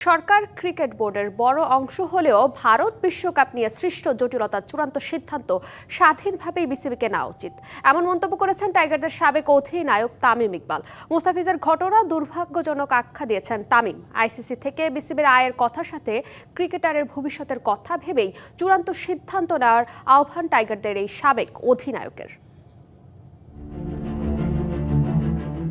সরকার cricket বোর্ডের বড় অংশ হলেও ভারত বিশ্বকাপ নিয়ে সৃষ্ট জটিলতার চূড়ান্ত সিদ্ধান্ত স্বাধীনভাবেই বিসিবিকে নেওয়া উচিত। এমন মন্তব্য করেছেন টাইগারদের সাবেক অধিনায়ক তামিম ইকবাল। মুস্তাফিজের ঘটনা দুর্ভাগ্যজনক আখ্যা দিয়েছেন তামিম। আইসিসি থেকে বিসিবির আয়ের কথার সাথে ক্রিকেটারের ভবিষ্যতের কথা ভেবেই চূড়ান্ত সিদ্ধান্ত নেওয়ার আহ্বান টাইগারদের এই সাবেক অধিনায়কের।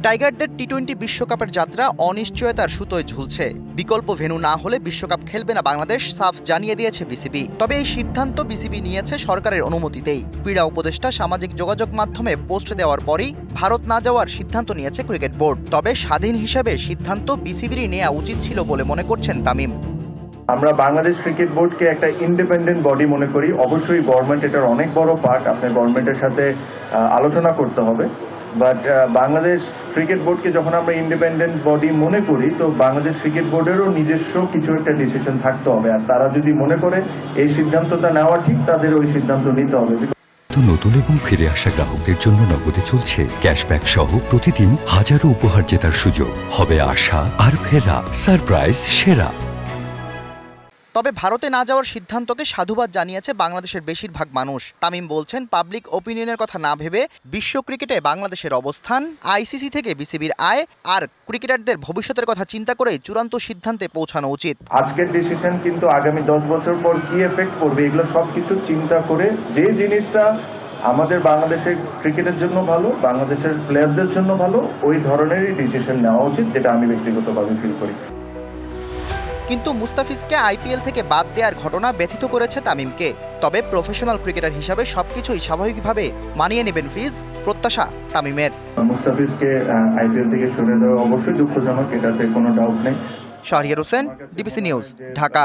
টাইগারদের টি টোয়েন্টি বিশ্বকাপের যাত্রা অনিশ্চয়তার সুতোয় ঝুলছে। বিকল্প ভেনু না হলে বিশ্বকাপ খেলবে না বাংলাদেশ, সাফ জানিয়ে দিয়েছে বিসিবি। তবে এই সিদ্ধান্ত বিসিবি নিয়েছে সরকারের অনুমতিতেই। ক্রীড়া উপদেষ্টা সামাজিক যোগাযোগ মাধ্যমে পোস্ট দেওয়ার পরই ভারত না যাওয়ার সিদ্ধান্ত নিয়েছে ক্রিকেট বোর্ড। তবে স্বাধীন হিসাবে সিদ্ধান্ত বিসিবিরই নেওয়া উচিত ছিল বলে মনে করছেন তামিম। আমরা বাংলাদেশ ক্রিকেট বোর্ডকে একটা ইন্ডিপেন্ডেন্ট বডি মনে করি। অবশ্যই গভর্নমেন্ট এটার অনেক বড় পার্ট আপনার গভর্নমেন্টের সাথে আলোচনা করতে হবে। বাট বাংলাদেশ ক্রিকেট বোর্ডকে যখন আমরা ইন্ডিপেন্ডেন্ট বডি মনে করি, তো বাংলাদেশ ক্রিকেট বোর্ডেরও নিজস্ব কিছু একটা ডিসিশন থাকতে হবে। আর তারা যদি মনে করে এই সিদ্ধান্তটা নেওয়া ঠিক, তাদের ওই সিদ্ধান্ত নিতে হবে। নতুন এবং ফিরে আসা গ্রাহকদের জন্য নগদে চলছে ক্যাশব্যাক সহ প্রতিদিন হাজারো উপহার জেতার সুযোগ। হবে আশা আর ফেরা সারপ্রাইজ সেরা। তবে ভারতে না যাওয়ার সিদ্ধান্তকে সাধুবাদ জানিয়েছে বাংলাদেশের বেশিরভাগ মানুষ। তামিম বলছেন, পাবলিক ওপিনিয়নের কথা না ভেবে বিশ্ব ক্রিকেটে বাংলাদেশের অবস্থান, আইসিসি থেকে বিসিবির আয় আর ক্রিকেটারদের ভবিষ্যতের কথা চিন্তা করে চূড়ান্ত সিদ্ধান্তে পৌঁছানো উচিত। আজকের ডিসিশন কিন্তু আগামী দশ বছর পর কি এফেক্ট করবে, এগুলো সবকিছু চিন্তা করে যে জিনিসটা আমাদের বাংলাদেশের ক্রিকেটের জন্য ভালো, বাংলাদেশের প্লেয়ারদের জন্য ভালো, ওই ধরনেরই ডিসিশন নেওয়া উচিত, যেটা আমি ব্যক্তিগতভাবে ফিল করি। কিন্তু মুস্তাফিজকে আইপিএল থেকে বাদ দেওয়ার ঘটনা ব্যথিত করেছে তামিমকে। তবে প্রফেশনাল ক্রিকেটার হিসাবে সবকিছুই স্বাভাবিকভাবে মানিয়ে নেবেন ফিজ প্রত্যাশা তামিমের। মুস্তাফিজকে আইপিএল থেকে সরে দেওয়া অবশ্যই দুঃখজনক এটাতে কোনো ডাউট নেই। Shahriar Hossain DBC news Dhaka.